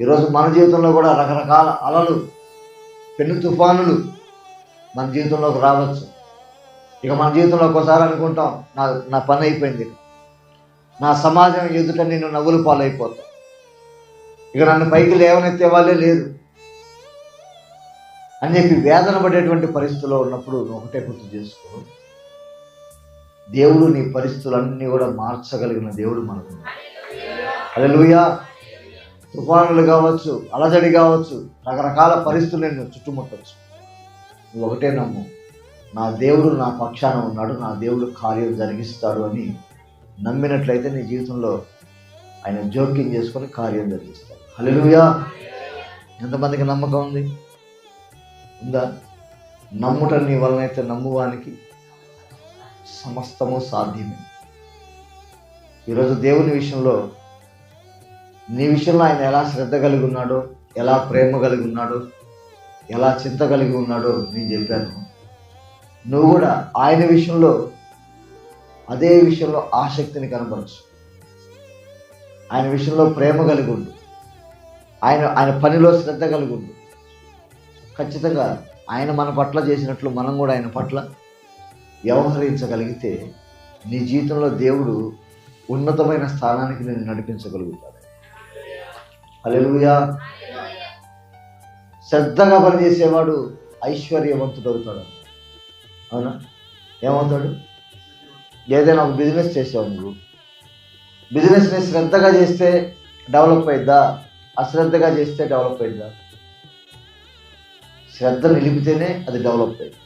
ఈరోజు మన జీవితంలో కూడా రకరకాల అలలు పెను తుఫానులు మన జీవితంలోకి రావచ్చు. ఇక మన జీవితంలో ఒకసారి అనుకుంటాం నా నా పని అయిపోయింది నా సమాజం ఎదుట నేను నవ్వులు పాలైపోతా ఇక నన్ను పైకి లేవనెత్తే వాళ్ళే లేదు అని చెప్పి వేదన పడేటువంటి పరిస్థితిలో ఉన్నప్పుడు ఒకటే గుర్తు చేసుకో. దేవుడు నీ పరిస్థితులన్నీ కూడా మార్చగలిగిన దేవుడు మనకు. అలెలుయా తుఫానులు కావచ్చు అలజడి కావచ్చు రకరకాల పరిస్థితులు నేను చుట్టుముట్టవచ్చు నువ్వు ఒకటే నమ్ము. నా దేవుడు నా పక్షాన ఉన్నాడు నా దేవుడు కార్యం జరిగిస్తాడు అని నమ్మినట్లయితే నీ జీవితంలో ఆయన జోక్యం చేసుకొని కార్యం జరిగిస్తాడు. హల్లెలూయా. ఎంతమందికి నమ్మకం ఉంది? ఉందా? నమ్ముట నీ వలనైతే నమ్మువానికి సమస్తము సాధ్యమే. ఈరోజు దేవుని విషయంలో నీ విషయంలో ఆయన ఎలా శ్రద్ధ కలిగి ఉన్నాడో ఎలా ప్రేమ కలిగి ఉన్నాడో ఎలా చింత కలిగి ఉన్నాడో నేను చెప్పాను. నువ్వు కూడా ఆయన విషయంలో అదే విషయంలో ఆసక్తిని కనపరచు. ఆయన విషయంలో ప్రేమ కలిగి ఉండు. ఆయన ఆయన పనిలో శ్రద్ధ కలిగి ఉండు. ఖచ్చితంగా ఆయన మన పట్ల చేసినట్లు మనం కూడా ఆయన పట్ల వ్యవహరించగలిగితే నీ జీవితంలో దేవుడు ఉన్నతమైన స్థానానికి నేను నడిపించగలుగుతాడు. అలెలుయా శ్రద్ధగా పనిచేసేవాడు ఐశ్వర్యవంతుడు అవుతాడు అవునా? ఏమవుతాడు? ఏదైనా ఒక బిజినెస్ చేసావు నువ్వు. బిజినెస్ని శ్రద్ధగా చేస్తే డెవలప్ అయిద్దా? అశ్రద్ధగా చేస్తే డెవలప్ అయిద్దా? శ్రద్ధ నిలిపితేనే అది డెవలప్ అయింది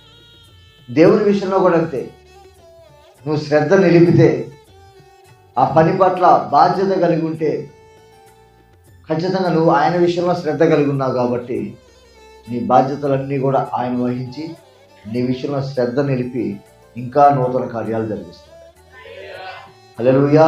దేవుని విషయంలో కూడా అంతే. నువ్వు శ్రద్ధ నిలిపితే ఆ పని పట్ల బాధ్యత కలిగి ఉంటే ఖచ్చితంగా నువ్వు ఆయన విషయంలో శ్రద్ధ కలిగి ఉన్నావు కాబట్టి నీ బాధ్యతలన్నీ కూడా ఆయన వహించి నీ విషయంలో శ్రద్ధ నిలిపి ఇంకా నూతన కార్యాలు జరిగిస్తాడు హల్లెలూయా.